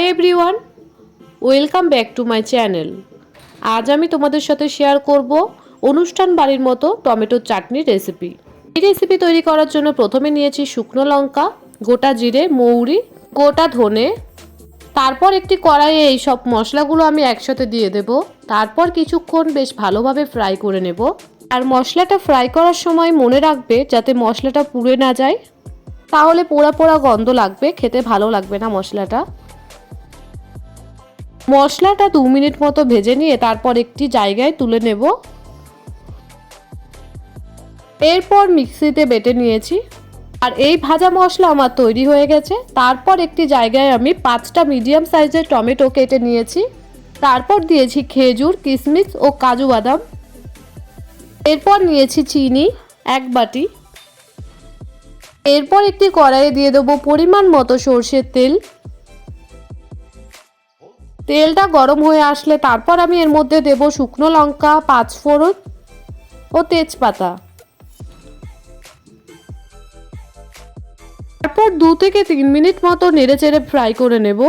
Hi everyone welcome back to my channel আজ আমি তোমাদের সাথে শেয়ার করব অনুষ্ঠান বাড়ির মতো টমেটোর চাটনির রেসিপি এই রেসিপি তৈরি করার জন্য প্রথমে নিয়েছি শুকনো লঙ্কা, গোটা জিরে, মৌরি, গোটা ধনে। তারপর একটি কড়াইয়ে এই সব মশলাগুলো আমি একসাথে দিয়ে দেব। তারপর কিছুক্ষণ বেশ ভালোভাবে ফ্রাই করে নেব। আর মশলাটা ফ্রাই করার সময় মনে রাখবে যাতে মশলাটা পুড়ে না যায়। তাহলে পোড়া পোড়া গন্ধ লাগবে, খেতে ভালো লাগবে না মশলাটা। মশলাটা দু মিনিট মতো ভেজে নিয়ে তারপর একটি জায়গায় তুলে নেব। এরপর মিক্সিতে বেটে নিয়েছি। আর এই ভাজা মশলা আমার তৈরি হয়ে গেছে। তারপর একটি জায়গায় আমি পাঁচটা মিডিয়াম সাইজের টমেটো কেটে নিয়েছি। তারপর দিয়েছি খেজুর কিশমিশ ও কাজু বাদাম। এরপর নিয়েছি চিনি, এক বাটি। এরপর একটি কড়াইয়ে দিয়ে দেবো পরিমাণ মতো সর্ষের তেল। তেলটা গরম হয়ে আসলে তারপর আমি এর মধ্যে দেব শুকনো লঙ্কা পাঁচ ফোড়ন ও তেজপাতা। তারপর দু থেকে তিন মিনিট মতো নেড়ে চেড়ে ফ্রাই করে নেব।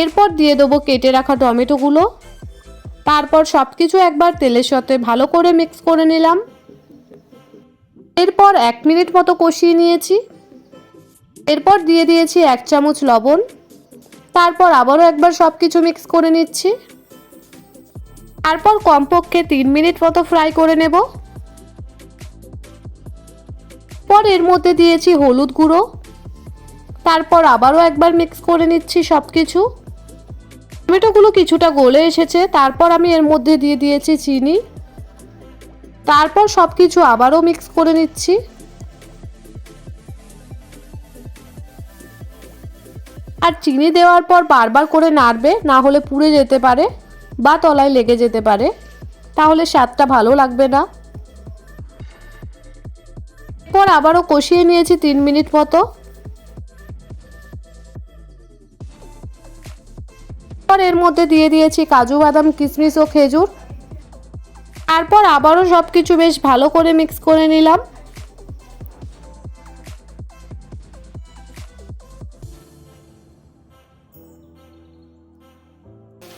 এরপর দিয়ে দেবো কেটে রাখা টমেটোগুলো। তারপর সব কিছু একবার তেলের সাথে ভালো করে মিক্স করে নিলাম। এরপর এক মিনিট মতো কষিয়ে নিয়েছি। এরপর দিয়ে দিয়েছি এক চামচ লবণ। তারপর আবারও একবার সব কিছু মিক্স করে নিচ্ছি। তারপর কমপক্ষে তিন মিনিট মতো ফ্রাই করে নেব। পর এর মধ্যে দিয়েছি হলুদ গুঁড়ো। তারপর আবারও একবার মিক্স করে নিচ্ছি সব কিছু টমেটোগুলো কিছুটা গলে এসেছে, তারপর আমি এর মধ্যে দিয়ে দিয়েছি চিনি। তারপর সব কিছু আবারও মিক্স করে নিচ্ছি। আর চিনি দেওয়ার পর বারবার করে নাড়বে, না হলে পুড়ে যেতে পারে বা তলায় লেগে যেতে পারে। তাহলে স্বাদটা ভালো লাগবে না। পর আবারও কষিয়ে নিয়েছি তিন মিনিট মতো। পর এর মধ্যে দিয়ে দিয়েছি কাজু, বাদাম, কিশমিশ ও খেজুর। তারপর আবারও সব কিছু বেশ ভালো করে মিক্স করে নিলাম।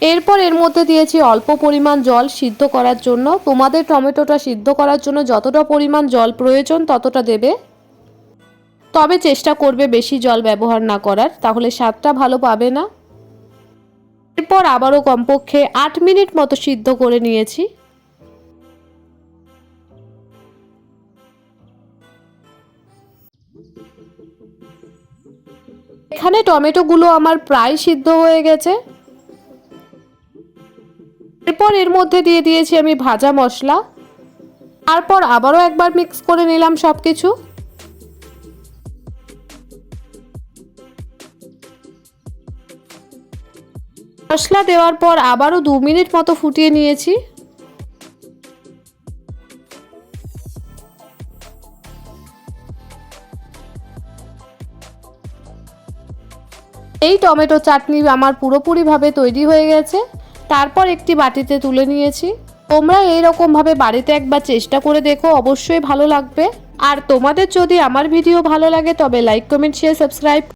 এরপর এর মধ্যে দিয়েছি অল্প পরিমাণ জল সিদ্ধ করার জন্য। তোমাদের টমেটোটা সিদ্ধ করার জন্য যতটা পরিমাণ জল প্রয়োজন ততটা দেবে। তবে চেষ্টা করবে বেশি জল ব্যবহার না করার, তাহলে স্বাদটা ভালো পাবে না। এরপর আবারও কমপক্ষে আট মিনিট মতো সিদ্ধ করে নিয়েছি। এখানে টমেটোগুলো আমার প্রায় সিদ্ধ হয়ে গেছে। এরপর এর মধ্যে দিয়ে দিয়েছি আমি ভাজা মশলা। তারপর আবারও একবার মিক্স করে নিলাম সব কিছু মশলা দেওয়ার পর আবারও দু মিনিট মতো ফুটিয়ে নিয়েছি। এই টমেটো চাটনি আমার পুরোপুরিভাবে তৈরি হয়ে গেছে। তারপর একটি বাটিতে তুলে নিয়েছি। তোমরা এইরকমভাবে বাড়িতে একবার চেষ্টা করে দেখো, অবশ্যই ভালো লাগবে। আর তোমাদের যদি আমার ভিডিও ভালো লাগে তবে লাইক কমেন্ট শেয়ার সাবস্ক্রাইব